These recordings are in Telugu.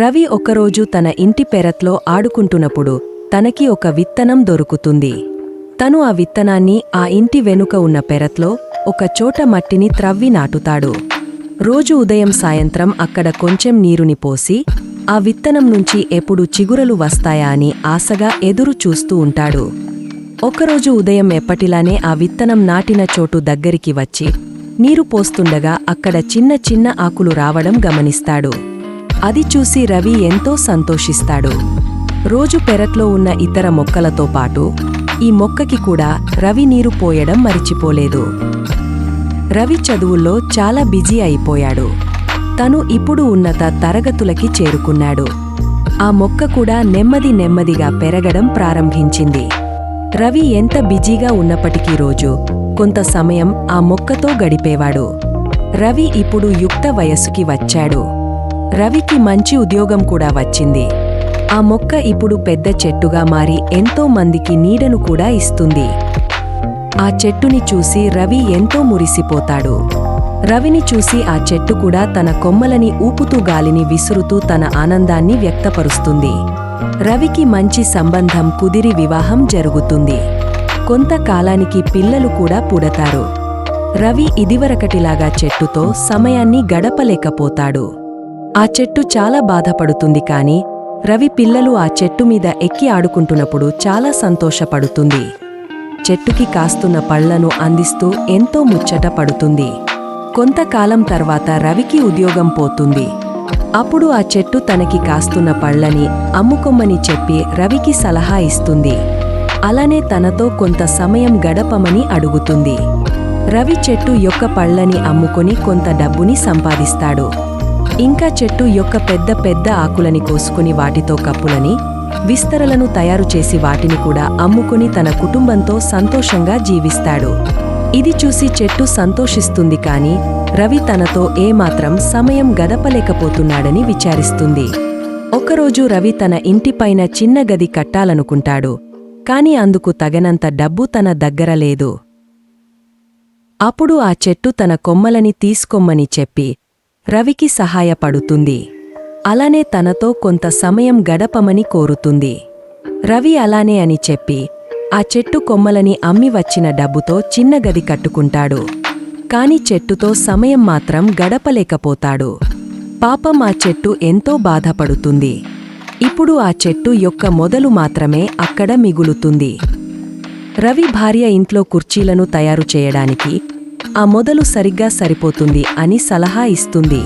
రవి ఒకరోజు తన ఇంటి పెరట్లో ఆడుకుంటున్నప్పుడు తనకి ఒక విత్తనం దొరుకుతుంది. తను ఆ విత్తనాన్ని ఆ ఇంటి వెనుక ఉన్న పెరట్లో ఒక చోట మట్టిని త్రవ్వి నాటుతాడు. రోజు ఉదయం సాయంత్రం అక్కడ కొంచెం నీరుని పోసి ఆ విత్తనం నుంచి ఎప్పుడు చిగురలు వస్తాయా అని ఆశగా ఎదురు చూస్తూ ఉంటాడు. ఒకరోజు ఉదయం ఎప్పటిలానే ఆ విత్తనం నాటిన చోటు దగ్గరికి వచ్చి నీరు పోస్తుండగా అక్కడ చిన్న చిన్న ఆకులు రావడం గమనిస్తాడు. అది చూసి రవి ఎంతో సంతోషిస్తాడు. రోజు పెరట్లో ఉన్న ఇతర మొక్కలతో పాటు ఈ మొక్కకి కూడా రవి నీరు పోయడం మరిచిపోలేదు. రవి చదువుల్లో చాలా బిజీ అయిపోయాడు. తను ఇప్పుడు ఉన్నత తరగతులకి చేరుకున్నాడు. ఆ మొక్క కూడా నెమ్మది నెమ్మదిగా పెరగడం ప్రారంభించింది. రవి ఎంత బిజీగా ఉన్నప్పటికీ రోజు కొంత సమయం ఆ మొక్కతో గడిపేవాడు. రవి ఇప్పుడు యుక్త వయస్సుకి వచ్చాడు. రవికి మంచి ఉద్యోగం కూడా వచ్చింది. ఆ మొక్క ఇప్పుడు పెద్ద చెట్టుగా మారి ఎంతో మందికి నీడను కూడా ఇస్తుంది. ఆ చెట్టుని చూసి రవి ఎంతో మురిసిపోతాడు. రవిని చూసి ఆ చెట్టు కూడా తన కొమ్మలని ఊపుతూ గాలిని విసురుతూ తన ఆనందాన్ని వ్యక్తపరుస్తుంది. రవికి మంచి సంబంధం కుదిరి వివాహం జరుగుతుంది. కొంతకాలానికి పిల్లలు కూడా పుడతారు. రవి ఇదివరకటిలాగా చెట్టుతో సమయాన్ని గడపలేకపోతాడు. ఆ చెట్టు చాలా బాధపడుతుంది కాని రవి పిల్లలు ఆ చెట్టు మీద ఎక్కి ఆడుకుంటున్నప్పుడు చాలా సంతోషపడుతుంది. చెట్టుకి కాస్తున్న పళ్ళను అందిస్తూ ఎంతో ముచ్చట పడుతుంది. కొంతకాలం తర్వాత రవికి ఉద్యోగం పోతుంది. అప్పుడు ఆ చెట్టు తనకి కాస్తున్న పళ్ళని అమ్ముకొమ్మని చెప్పి రవికి సలహా ఇస్తుంది. అలానే తనతో కొంత సమయం గడపమని అడుగుతుంది. రవి చెట్టు యొక్క పళ్ళని అమ్ముకొని కొంత డబ్బుని సంపాదిస్తాడు. ఇంకా చెట్టు యొక్క పెద్ద పెద్ద ఆకులని కోసుకుని వాటితో కప్పులని విస్తరలను తయారు చేసి వాటిని కూడా అమ్ముకుని తన కుటుంబంతో సంతోషంగా జీవిస్తాడు. ఇది చూసి చెట్టు సంతోషిస్తుంది కాని రవి తనతో ఏమాత్రం సమయం గడపలేకపోతున్నాడని విచారిస్తుంది. ఒకరోజు రవి తన ఇంటిపైన చిన్న గది కట్టాలనుకుంటాడు కాని అందుకు తగనంత డబ్బు తన దగ్గర లేదు. అప్పుడు ఆ చెట్టు తన కొమ్మలని తీసుకోమ్మని చెప్పి రవికి సహాయపడుతుంది. అలానే తనతో కొంత సమయం గడపమని కోరుతుంది. రవి అలానే అని చెప్పి ఆ చెట్టు కొమ్మలని అమ్మి వచ్చిన డబ్బుతో చిన్న గది కట్టుకుంటాడు. కాని చెట్టుతో సమయం మాత్రం గడపలేకపోతాడు. పాపం ఆ చెట్టు ఎంతో బాధపడుతుంది. ఇప్పుడు ఆ చెట్టు యొక్క మొదలు మాత్రమే అక్కడ మిగులుతుంది. రవి భార్య ఇంట్లో కుర్చీలను తయారు చేయడానికి ఆ మొదలు సరిగ్గా సరిపోతుంది అని సలహా ఇస్తుంది.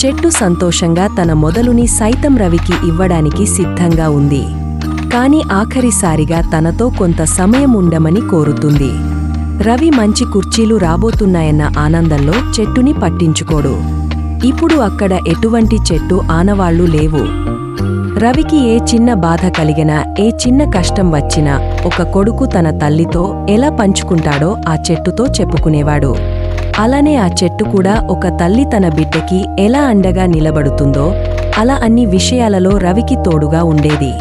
చెట్టు సంతోషంగా తన మొదలుని సైతం రవికి ఇవ్వడానికి సిద్ధంగా ఉంది. కాని ఆఖరిసారిగా తనతో కొంత సమయం ఉండమని కోరుతుంది. రవి మంచి కుర్చీలు రాబోతున్నాయన్న ఆనందంలో చెట్టుని పట్టించుకోడు. ఇప్పుడు అక్కడ ఎటువంటి చెట్టు ఆనవాళ్ళు లేవు. రవికి ఏ చిన్న బాధ కలిగినా ఏ చిన్న కష్టం వచ్చినా ఒక కొడుకు తన తల్లితో ఎలా పంచుకుంటాడో ఆ చెట్టుతో చెప్పుకునేవాడు. అలానే ఆ చెట్టు కూడా ఒక తల్లి తన బిడ్డకి ఎలా అండగా నిలబడుతుందో అలా అన్ని విషయాలలో రవికి తోడుగా ఉండేది.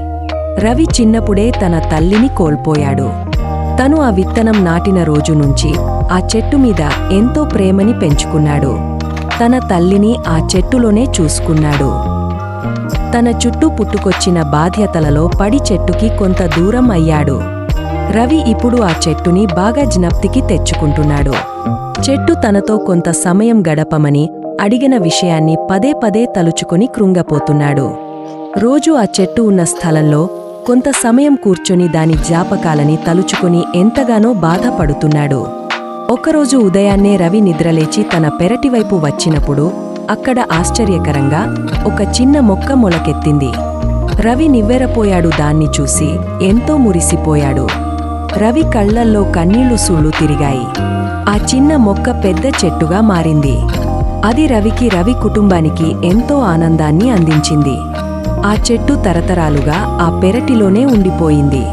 రవి చిన్నప్పుడే తన తల్లిని కోల్పోయాడు. తను ఆ విత్తనం నాటిన రోజు నుంచి ఆ చెట్టు మీద ఎంతో ప్రేమని పెంచుకున్నాడు. తన తల్లిని ఆ చెట్టులోనే చూసుకున్నాడు. తన చుట్టూ పుట్టుకొచ్చిన బాధ్యతలలో పడి చెట్టుకి కొంత దూరం అయ్యాడు. రవి ఇప్పుడు ఆ చెట్టుని బాగా జ్ఞప్తికి తెచ్చుకుంటున్నాడు. చెట్టు తనతో కొంత సమయం గడపమని అడిగిన విషయాన్ని పదే పదే తలుచుకొని కృంగపోతున్నాడు. రోజు ఆ చెట్టు ఉన్న స్థలంలో కొంత సమయం కూర్చొని దాని జ్ఞాపకాలని తలుచుకుని ఎంతగానో బాధపడుతున్నాడు. ఒకరోజు ఉదయాన్నే రవి నిద్రలేచి తన పెరటివైపు వచ్చినప్పుడు అక్కడ ఆశ్చర్యకరంగా ఒక చిన్న మొక్క మొలకెత్తింది. రవి నివ్వెరపోయాడు దాన్ని చూసి ఎంతో మురిసిపోయాడు. రవి కళ్ళల్లో కన్నీళ్ళు సుళ్ళు తిరిగాయి. ఆ చిన్న మొక్క పెద్ద చెట్టుగా మారింది. అది రవికి రవి కుటుంబానికి ఎంతో ఆనందాన్ని అందించింది. ఆ చెట్టు తరతరాలుగా ఆ పెరటిలోనే ఉండిపోయింది.